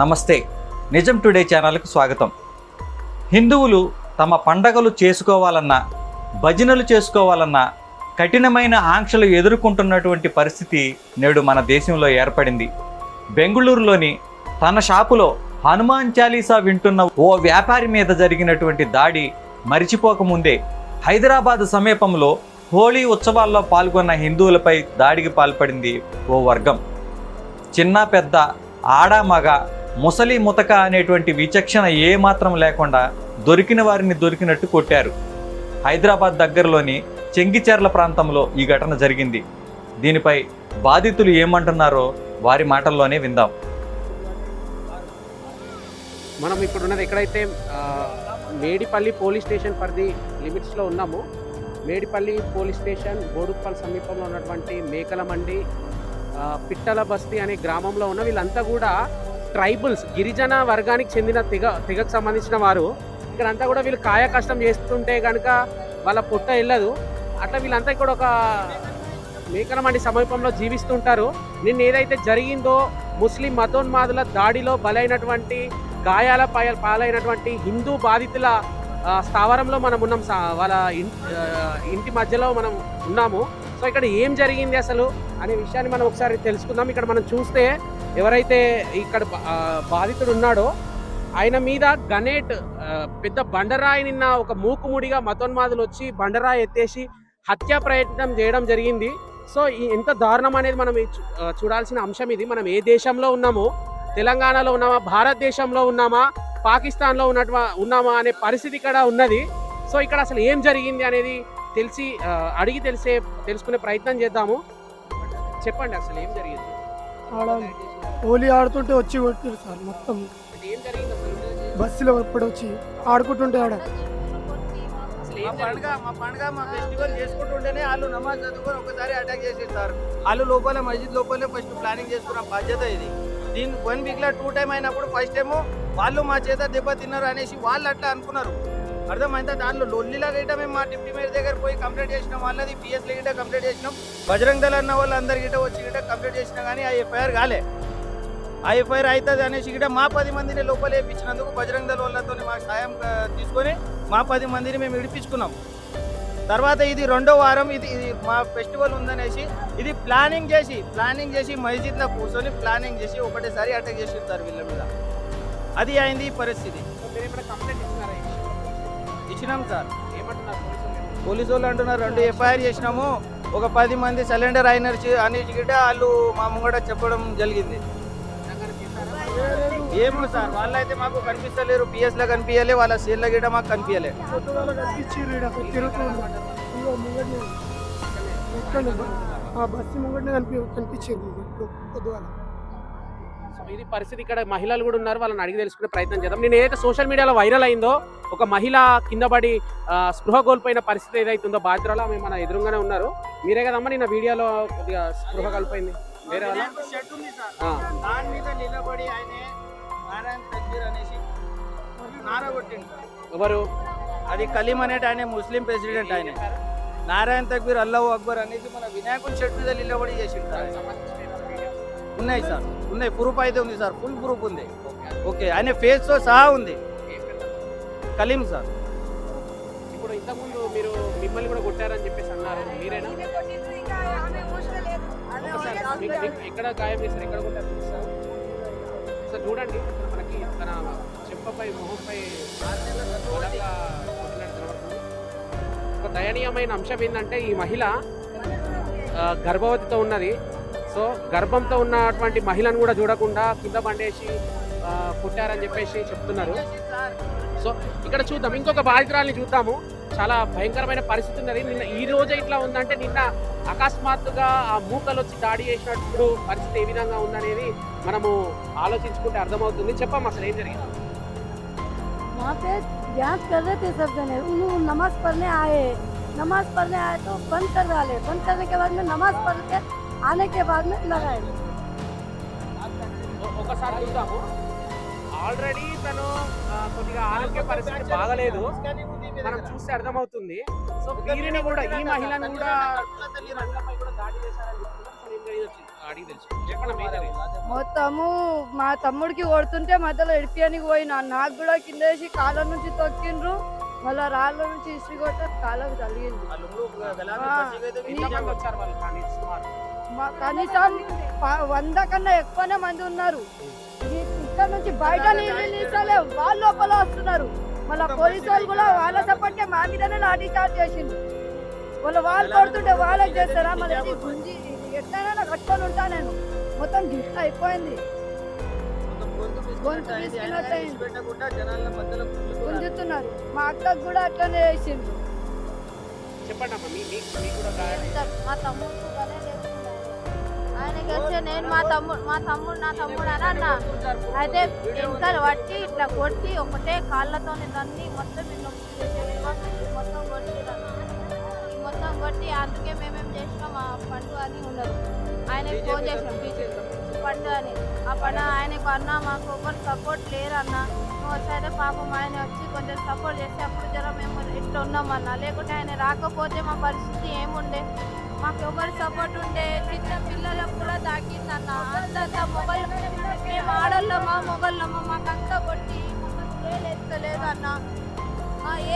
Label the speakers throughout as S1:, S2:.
S1: నమస్తే. నిజం టుడే ఛానల్కు స్వాగతం. హిందువులు తమ పండగలు చేసుకోవాలన్నా భజనలు చేసుకోవాలన్నా కఠినమైన ఆంక్షలు ఎదుర్కొంటున్నటువంటి పరిస్థితి నేడు మన దేశంలో ఏర్పడింది. బెంగళూరులోని తన షాపులో హనుమాన్ చాలీసా వింటున్న ఓ వ్యాపారి మీద జరిగినటువంటి దాడి మరిచిపోకముందే హైదరాబాద్ సమీపంలో హోళీ ఉత్సవాల్లో పాల్గొన్న హిందువులపై దాడికి పాల్పడింది ఓ వర్గం. చిన్న పెద్ద ఆడ మగ ముసలి ముతక అనేటువంటి విచక్షణ ఏమాత్రం లేకుండా దొరికిన వారిని దొరికినట్టు కొట్టారు. హైదరాబాద్ దగ్గరలోని చెంగిచెర్ల ప్రాంతంలో ఈ ఘటన జరిగింది. దీనిపై బాధితులు ఏమంటున్నారో వారి మాటల్లోనే విందాం.
S2: మనం ఇప్పుడున్నది ఎక్కడైతే మేడిపల్లి పోలీస్ స్టేషన్ పరిధి లిమిట్స్లో ఉన్నాము మేడిపల్లి పోలీస్ స్టేషన్ బోడుప్పల్ సమీపంలో ఉన్నటువంటి మేకల మండి పిట్టల బస్తీ అనే గ్రామంలో ఉన్న వీళ్ళంతా కూడా ట్రైబుల్స్ గిరిజన వర్గానికి చెందిన తెగ తెగకు సంబంధించిన వారు ఇక్కడంతా కూడా వీళ్ళు కాయ కష్టం చేస్తుంటే కనుక వాళ్ళ పొట్ట వెళ్ళదు అట్లా వీళ్ళంతా ఇక్కడ ఒక మేకల మండి సమీపంలో జీవిస్తుంటారు. నిన్న ఏదైతే జరిగిందో ముస్లిం మతోన్మాదుల దాడిలో బలైనటువంటి గాయాల పాయ- పాలైనటువంటి హిందూ బాధితుల స్థావరంలో మనం ఉన్నాం. సా- వాళ్ళ ఇంటి మధ్యలో మనం ఉన్నాము. సో ఇక్కడ ఏం జరిగింది అసలు అనే విషయాన్ని మనం ఒకసారి తెలుసుకుందాం. ఇక్కడ మనం చూస్తే ఎవరైతే ఇక్కడ బా- బాధితుడు ఉన్నాడో ఆయన మీద గనేట్ పెద్ద బండరాయి నిన్న ఒక మూకుముడిగా మతోన్మాదులు వచ్చి బండరాయి ఎత్తేసి హత్యా ప్రయత్నం చేయడం జరిగింది. సో ఎంత దారుణం అనేది మనం చూడాల్సిన అంశం ఇది. మనం ఏ దేశంలో ఉన్నామో? తెలంగాణలో ఉన్నామా? భారతదేశంలో ఉన్నామా? పాకిస్తాన్లో ఉన్నట్టు ఉన్నామా? అనే పరిస్థితి ఇక్కడ ఉన్నది. సో ఇక్కడ అసలు ఏం జరిగింది అనేది తెలిసి అడిగి తెలిసే తెలుసుకునే ప్రయత్నం చేద్దాము. చెప్పండి అసలు ఏం జరిగింది?
S3: ఆడ హోలీ ఆడుతుంటే వచ్చి కొట్టారు సార్ మొత్తం.
S2: ఏం జరిగింది అసలు?
S3: బస్సులో ఇప్పుడు వచ్చి ఆడుకుంటుంటే ఆడ.
S2: అసలు
S4: మా
S2: ఏం
S4: పండుగ మా పండుగ మా ఫెస్టివల్ చేసుకుంటుంటేనే వాళ్ళు నమాజ్ చదువుకొని ఒకసారి అటాక్ చేసేస్తారు వాళ్ళు లోపల మస్జిద్ లోపలే ఫస్ట్ ప్లానింగ్ చేసుకున్న బాధ్యత ఇది. దీని వన్ వీక్లో టూ టైం అయినప్పుడు ఫస్ట్ ఏమో వాళ్ళు మా చేత దెబ్బ తిన్నారు అనేసి వాళ్ళు అట్లా అనుకున్నారు. అర్థమైందా? దాంట్లో లొల్లిలా గిట్ట మేము మా డిప్యూటీ మేయర్ దగ్గర పోయి కంప్లైంట్ చేసినాం. వాళ్ళది పిఎస్ గిట్ట కంప్లైంట్ చేసినాం. బజరంగ్ దళ అన్న వాళ్ళు అందరి గిట్ట వచ్చి గిట్ట కంప్లైంట్ చేసినా కానీ ఆ ఎఫ్ఐఆర్ కాలే. ఆ ఎఫ్ఐఆర్ అవుతుంది అనేసి గిట్ట మా పది మందిని లోపల వేయించినందుకు బజరంగ్ దళ వాళ్ళతో మా సాయం తీసుకొని మా పది మందిని మేము విడిపించుకున్నాం తర్వాత ఇది రెండో వారం ఇది ఇది మా ఫెస్టివల్ ఉందనేసి ఇది ప్లానింగ్ చేసి ప్లానింగ్ చేసి మస్జిద్లో కూర్చొని ప్లానింగ్ చేసి ఒకటేసారి అటాక్ చేసి ఉంటారు వీళ్ళ మీద. అది అయింది ఈ పరిస్థితి. ఇచ్చినాం సార్. పోలీసు వాళ్ళు? అంటున్నారు రెండు ఎఫ్ఐఆర్ చేసినాము. ఒక పది మంది సిలిండర్ అయినర్చి అనేసి గిట్ట వాళ్ళు మా ముంగట చెప్పడం జరిగింది? ఏమో సార్? వాళ్ళైతే మాకు కనిపిస్తలేరు పిఎస్లో కనిపించలే వాళ్ళ సీఎల్ గిట్ట మాకు కనిపించలే
S3: పొద్దుగాల కనిపించారు ఈడ అక్కడ తిరుగుతుంది ఇదిగో ముంగట్నే ఎక్కడ ఆ బస్సు ముంగట్నే కనిపి కనిపించింది.
S2: ఇది పరిస్థితి. ఇక్కడ మహిళలు కూడా ఉన్నారు. వాళ్ళని అడిగి తెలుసుకునే ప్రయత్నం చేద్దాం. నేను ఏదైతే సోషల్ మీడియాలో వైరల్ అయిందో ఒక మహిళ కింద పడి స్పృహ కోల్పోయిన పరిస్థితి ఏదైతుందో బాధితురాలు ఆమె మన ఎదురుగానే ఉన్నారు. మీరే కదమ్మా నిన్న వీడియోలో కొద్దిగా స్పృహ కోల్పోయింది. వేరే వాళ్ళ? ఎవరు?
S4: అది కలీం అనేటి ఆయన ముస్లిం ప్రెసిడెంట్ ఆయన. నారాయణ తక్బీర్ అల్లాహు అక్బర్ అనేసి మన వినాయకుడి మీద నిలబడి ఆయన. ఉన్నాయి సార్. ఉన్నాయి. ప్రూఫ్ అయితే ఉంది సార్. ఫుల్ ప్రూఫ్ ఉంది. ఓకే. ఆయన ఫేస్తో సహా ఉంది. కలీం సార్.
S2: ఇప్పుడు ఇంతకుముందు మీరు మిమ్మల్ని కూడా కొట్టారని చెప్పేసి అన్నారు. మీరేనా? ఎక్కడ గాయం చేశారు? ఎక్కడ కొట్టారు? ఒకసారి చూడండి. మనకి తన చెంపపై మొహంపై. ఒక దయనీయమైన అంశం ఏంటంటే ఈ మహిళ గర్భవతితో ఉన్నది. సో గర్భంతో ఉన్నటువంటి మహిళను కూడా చూడకుండా కింద పండేసి ఆ, కొట్టారని చెప్పేసి చెప్తున్నారు సో ఇక్కడ చూద్దాం ఇంకొక బాధితురాల్ని చూద్దాము చాలా భయంకరమైన పరిస్థితి ఉన్నది నిన్న ఈ రోజే ఇట్లా ఉందంటే నిన్న అకస్మాత్తుగా ఆ మూకలు వచ్చి దాడి చేసినప్పుడు పరిస్థితి ఏ విధంగా ఉందనేది మనము ఆలోచించుకుంటే అర్థమవుతుంది చెప్పమ్మా అసలు ఏం జరిగింది
S5: वहाँ पे जांच कर रहे थे सब जने उन लोग नमाज पढ़ने आए नमाज पढ़ने आए तो बंद कर डाले बंद करने के बाद में नमाज पढ़ के आने के बाद में लगाए
S2: ఒ- ఒకసారి చూద్దాము ఆల్రెడీ తను ఆ, కొద్దిగా ఆరోగ్య పరిస్థితి బాగలేదు మనం చూస్తే అర్థమవుతుంది సో వీరిని కూడా ఈ మహిళను కూడా ఈ మహిళపై కూడా దాడి చేశారని చెప్తున్నారు. అసలు ఏం జరిగిందో చూ- అడిగి తెలుసు చెప్పండి మేజర్
S5: మొత్తము మా తమ్ముడికి కొడుతుంటే మధ్యలో ఎడిపియనికి పోయినా నాకు కూడా కింద వేసి కాళ్ళ నుంచి తొక్కిండ్రు మళ్ళా రాళ్ళ నుంచి ఇసురు కొట్ట కాళ్ళకు తగిలింది కనీసం వంద కన్నా ఎక్కువనే మంది ఉన్నారు. ఇక్కడ నుంచి బయట నీళ్ళు తీసాలే వాళ్ళ లోపల వస్తున్నారు. మళ్ళా పోలీసు వాళ్ళు కూడా వాళ్ళ సపోర్టే మా మీదనే లాఠీ చార్జ్ చేసిండు వాళ్ళు వాళ్ళు కొడుతుంటే వాళ్ళకి చేస్తారా? మళ్ళీ గుంజి ఇది ఎట్లయినా కట్టుకొని ఉంటా నేను. మొత్తం గిఫ్ట్ అయిపోయింది. గుంజుతున్నారు. మా అక్కకు కూడా అట్లనే చేసిండ్రు.
S2: చెప్పండి మీ
S6: తమ్ముడు. ఆయనకి వస్తే నేను మా తమ్ముడు మా తమ్ముడు నా తమ్ముడు అని అన్న. అయితే వెనకాల పట్టి ఇట్లా కొట్టి ఒకటే కాళ్ళతోని దాన్ని మొత్తం. మొత్తం కొట్టి మొత్తం కొట్టి అందుకే మేమేం చేసినాం మా పండు అని ఉండదు. ఆయనకి ఫోన్ చేసినాం. బీజేపీ పండు అని. ఆ పండు ఆయనకు అన్న మాకు ఎవరు సపోర్ట్ లేరు అన్న నువ్వు వచ్చాయితే పాపం ఆయన వచ్చి కొంచెం సపోర్ట్ చేస్తే అప్పుడు జర మేము ఇట్లా ఉన్నామన్న. లేకుంటే ఆయన రాకపోతే మా పరిస్థితి ఏముండే? మాకు ఎవరు సపోర్ట్ ఉండే చిన్న పిల్లలకు కూడా తాకిందన్న. అంతంత మొగల్ మేము ఆడోళ్ళమా మొగళ్ళమా మాకు అంతా కొట్టి ఏం అన్న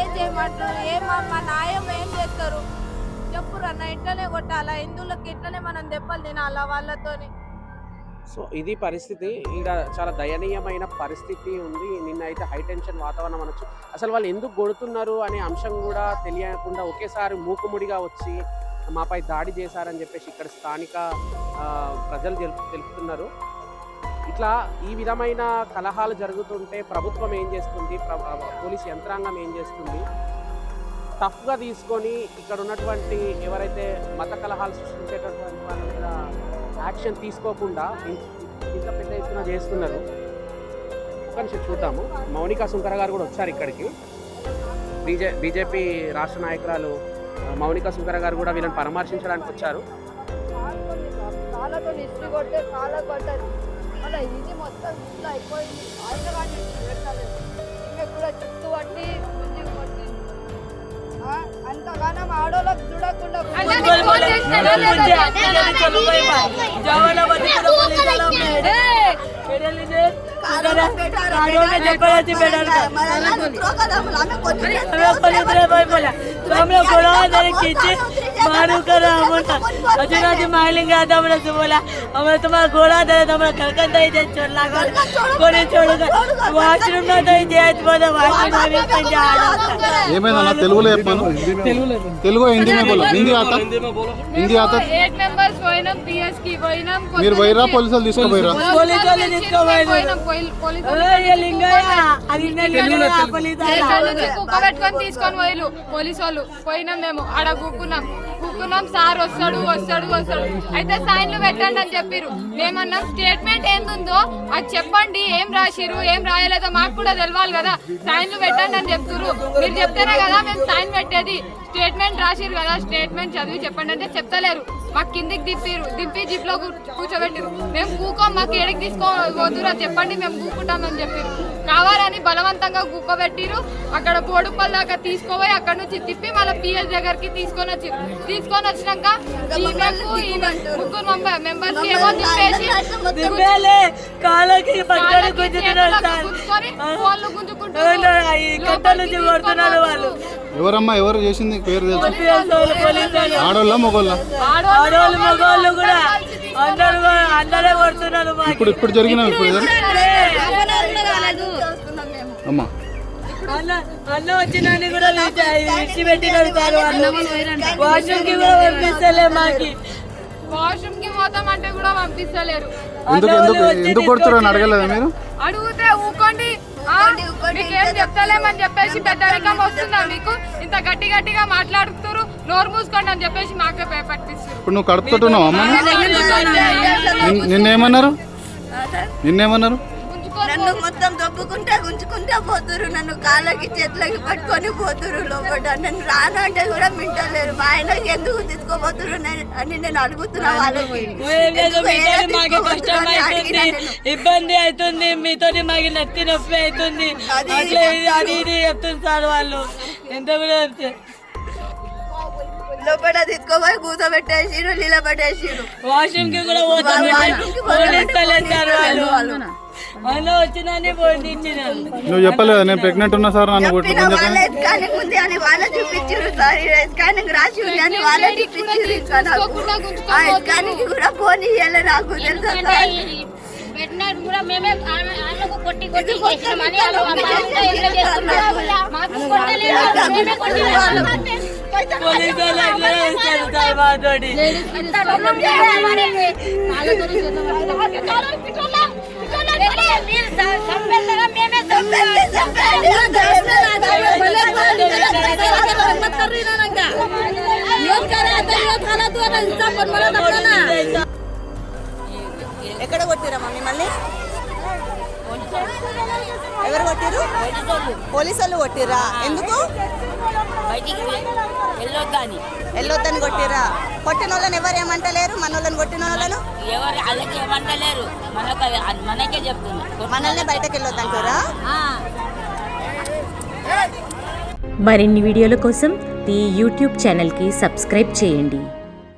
S6: ఏం చేయమంటారు ఏం మా న్యాయం ఏం చేస్తారు? చెప్పురు అన్న ఇట్లనే కొట్టాలా? హిందువులకి ఇట్లనే మనం దెబ్బలు తినాలా వాళ్ళతోని?
S2: సో ఇది పరిస్థితి. ఇక్కడ చాలా దయనీయమైన పరిస్థితి ఉంది. నిన్న అయితే హై టెన్షన్ వాతావరణం అనొచ్చు. అసలు వాళ్ళు ఎందుకు కొడుతున్నారు అనే అంశం కూడా తెలియకుండా ఒకేసారి మూకుముడిగా వచ్చి మాపై దాడి చేశారని చెప్పేసి ఇక్కడ స్థానిక ప్రజలు తెలుపు తెలుపుతున్నారు. ఇట్లా ఈ విధమైన కలహాలు జరుగుతుంటే ప్రభుత్వం ఏం చేస్తుంది? ప్ర- పోలీస్ యంత్రాంగం ఏం చేస్తుంది? టఫ్గా తీసుకొని ఇక్కడ ఉన్నటువంటి ఎవరైతే మత కలహాలు సృష్టించేటటువంటి వాళ్ళ మీద యాక్షన్ తీసుకోకుండా ఇంత పెద్ద ఎత్తున చేస్తున్నారు. ఒక నిమిషం చూద్దాము. మౌనికా సుంకర గారు కూడా వచ్చారు ఇక్కడికి. బీజే బీజేపీ రాష్ట్ర నాయకురాలు మౌనికా సుంకర గారు కూడా వీళ్ళని పరామర్శించడానికి వచ్చారు.
S5: కాళ్ళతో ఇసురు కొట్టే కాళ్ళ కొట్టదు మళ్ళీ ఇది మొత్తం ఇట్లా అయిపోయింది. ఆయన కానీ పెట్టలేదు. ఇంకా కూడా చుట్టూ పట్టి గుంజి కొట్టింది ఆ, అంతగానం ఆడోళ్ళకి చూడకుండా
S7: હમણાં બોલાવા તારે ખીચે મારું
S8: કરો અમને હજુ નથી
S9: માગણી ગયા તમને
S7: શું બોલા
S9: వాష్రూమ్లో చేయొచ్చు అది
S7: తీసుకొని పోయిలు పోలీసు వాళ్ళు. పోయినాం మేము ఆడ కూకున్నాం. కూకున్నాం సార్ వస్తాడు వస్తాడు వస్తాడు. అయితే సైన్లు పెట్టండి అని చెప్పారు మేమన్నాం స్టేట్మెంట్ ఏందుందో అది చెప్పండి. ఏం రాసిరు ఏం రాయలేదో మాకు కూడా తెలవాలి కదా. సైన్లు పెట్టండి అని చెప్తున్నారు మీరు చెప్తేనే కదా మేము సైన్ పెట్టేది. స్టేట్మెంట్ రాసిరు కదా స్టేట్మెంట్ చదివి చెప్పండి అంటే చెప్తలేరు. మాకు కిందికి దిప్పిరు దింపి జిప్లో కూర్చోబెట్టిరు మేము కూకోం మాకు ఎడికి తీసుకోవద్దురా చెప్పండి మేము కూకుంటామని చెప్పారు కావాలని బలవంతంగా కూకోబెట్టిరు అక్కడ బోడుపల్ దాకా తీసుకోపోయి అక్కడ నుంచి తిప్పి మళ్ళీ పిఎస్ దగ్గరికి తీసుకొని వచ్చి తీసుకొని వచ్చినాక ముగ్గురు మెంబర్స్కి ఏమో తిప్పేసి గుంజుకొని వాళ్ళు
S9: వాళ్ళు.
S8: ఎవరమ్మా? ఎవరు చేసింది? పేరు తెలుసు. ఆడోళ్ళ మొగోళ్ళ?
S9: ఆడవాళ్ళు మగవాళ్ళు కూడా అందరూ అందరే కొడుతున్నారు మాకు.
S8: ఇప్పుడు ఇప్పుడు జరిగిన ఇప్పుడు అమ్మా.
S9: అన్న అన్న వచ్చినాన్ని కూడా విడిచి పెట్టినారు సార్ వాళ్ళు. వాష్రూమ్కి కూడా పంపిస్తలే మాకి.
S7: వాష్రూమ్కి పోతాం అంటే కూడా పంపిస్తలేరు.
S8: ఎందుకు ఎందుకు ఎందుకు కొడుతున్నారు అడగలేదా మీరు?
S7: అడిగితే ఊకోండి. మీకేం చెప్తలేమని చెప్పేసి పెద్దరికం వస్తుందా మీకు? ఇంత గట్టి గట్టిగా మాట్లాడుతున్నారు. నోరు మూసుకోండి అని చెప్పేసి మాకే పట్టిస్తారు
S8: ఇప్పుడు నువ్వు కడుపుతున్నావు అమ్మ? నిన్నేమన్నారు? నిన్నేమన్నారు?
S6: నన్ను మొత్తం దొబ్బుకుంటే గుంజుకుంటే పోతురు నన్ను కాళ్ళకి చేతులకి పట్టుకొని పోతురు లోపల. నన్ను రాను అంటే కూడా మింటలేరు. మా ఆయన ఎందుకు తీసుకోపోతురు అని నేను అడుగుతున్నా వాళ్ళకి.
S9: ఇబ్బంది అవుతుంది. మీతోటి మాకు నత్తి నొప్పి అవుతుంది.
S6: అది
S9: అట్లా ఇది అది ఇది చెప్తుంది సార్ వాళ్ళు. ఎంత కూడా
S10: లోపల తీసుకోపోయి కూర్చోబెట్టేసిరు నిలబెట్టేసిరు
S11: వాష్రూమ్కి కూడా పోతారు. వాళ్ళు.
S8: నువ్వు చెప్పలేదా నేను ప్రెగ్నెంట్ ఉన్నా సార్ నన్ను కొట్టుకుని
S10: కూడా
S6: మేమే వాళ్ళకు కొట్టి కొట్టి చేసినామని? మాకు కొట్టలేదు, మేమే.
S11: పోలీసు వాళ్ళు ఎట్లా చేస్తారు
S10: ఎవరు కొట్టిరు పోలీసు వాళ్ళు కొట్టిరా ఎందుకు
S11: వెళ్ళొద్దని.
S10: వెళ్ళొద్దని కొట్టిరా కొట్టిన వాళ్ళని ఎవరు ఏమంటలేరు? మన వాళ్ళని కొట్టిన వాళ్ళను
S11: ఎవరు ఏమంటలేరు? మనకు చెప్తుంది.
S10: మనల్ని బయటకు వెళ్ళొద్దంటారా?
S12: మరిన్ని వీడియోల కోసం ఈ యూట్యూబ్ ఛానల్కి సబ్స్క్రైబ్ చేయండి.